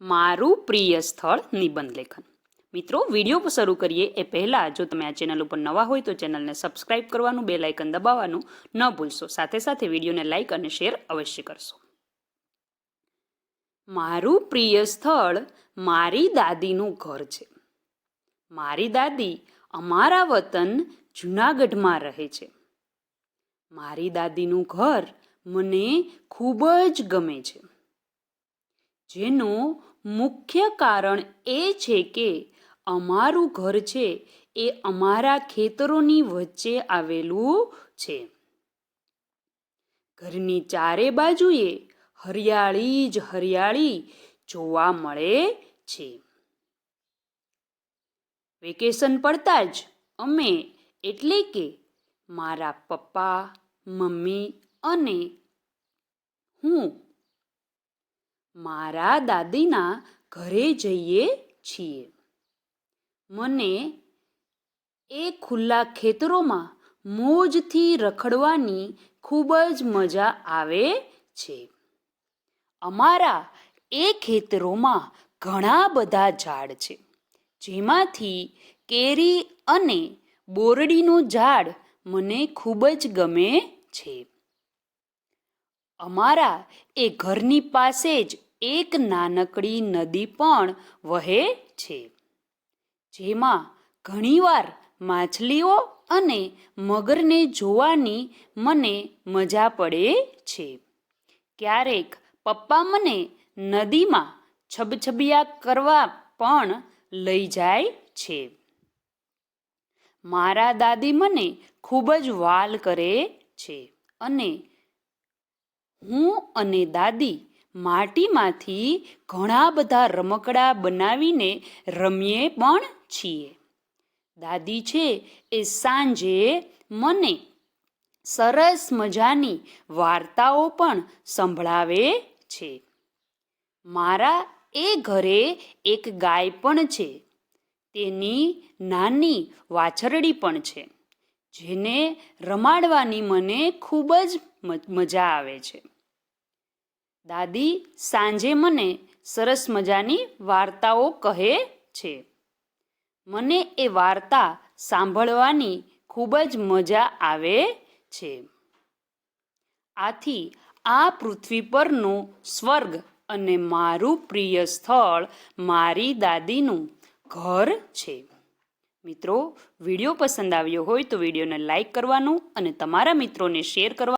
મારું પ્રિય સ્થળ નિબંધ લેખન. મિત્રો, વીડિયો શરૂ કરીએ એ પહેલાં જો તમે આ ચેનલ ઉપર નવા હોય તો ચેનલને સબસ્ક્રાઇબ કરવાનું બે લાઇકન દબાવવાનું ન ભૂલશો. સાથે સાથે વિડીયોને લાઇક અને શેર અવશ્ય કરશો. મારું પ્રિય સ્થળ મારી દાદીનું ઘર છે. મારી દાદી અમારા વતન જૂનાગઢમાં રહે છે. મારી દાદીનું ઘર મને ખૂબ જ ગમે છે. જેનું મુખ્ય કારણ એ છે કે અમારું ઘર છે એ અમારા ખેતરોની વચ્ચે આવેલું છે. ઘરની ચારે બાજુએ હરિયાળી જ હરિયાળી જોવા મળે છે. વેકેશન પડતા જ અમે એટલે કે મારા પપ્પા, મમ્મી અને હું મારા દાદીના ઘરે જઈએ છીએ. મને એ ખુલ્લા ખેતરોમાં મોજથી રખડવાની ખૂબ જ મજા આવે છે. અમારા એ ખેતરોમાં ઘણા બધા ઝાડ છે, જેમાંથી કેરી અને બોરડીનું ઝાડ મને ખૂબ જ ગમે છે. અમારા એ ઘરની પાસે જ એક નાનકડી નદી પણ વહે છે, જેમાં ઘણીવાર માછલીઓ અને મગરને જોવાની મને મજા પડે છે. ક્યારેક પપ્પા મને નદીમાં છબછબિયા કરવા પણ લઈ જાય છે. મારા દાદી મને ખૂબ જ વાલ કરે છે અને હું અને દાદી માટીમાંથી ઘણા બધા રમકડા બનાવીને રમીએ પણ છીએ. દાદી છે એ સાંજે મને સરસ મજાની વાર્તાઓ પણ સંભળાવે છે. મારા એ ઘરે એક ગાય પણ છે. તેની નાની વાછરડી પણ છે, જેને રમાડવાની મને ખૂબ જ મજા આવે છે. દાદી સાંજે મને સરસ મજાની વાર્તાઓ કહે છે. મને એ વાર્તા સાંભળવાની ખૂબ જ મજા આવે છે. આથી આ પૃથ્વી પરનું સ્વર્ગ અને મારું પ્રિય સ્થળ મારી દાદીનું ઘર છે. મિત્રો, વીડિયો પસંદ આવ્યો હોય તો વિડીયોને લાઈક કરવાનું અને તમારા મિત્રોને શેર કરવા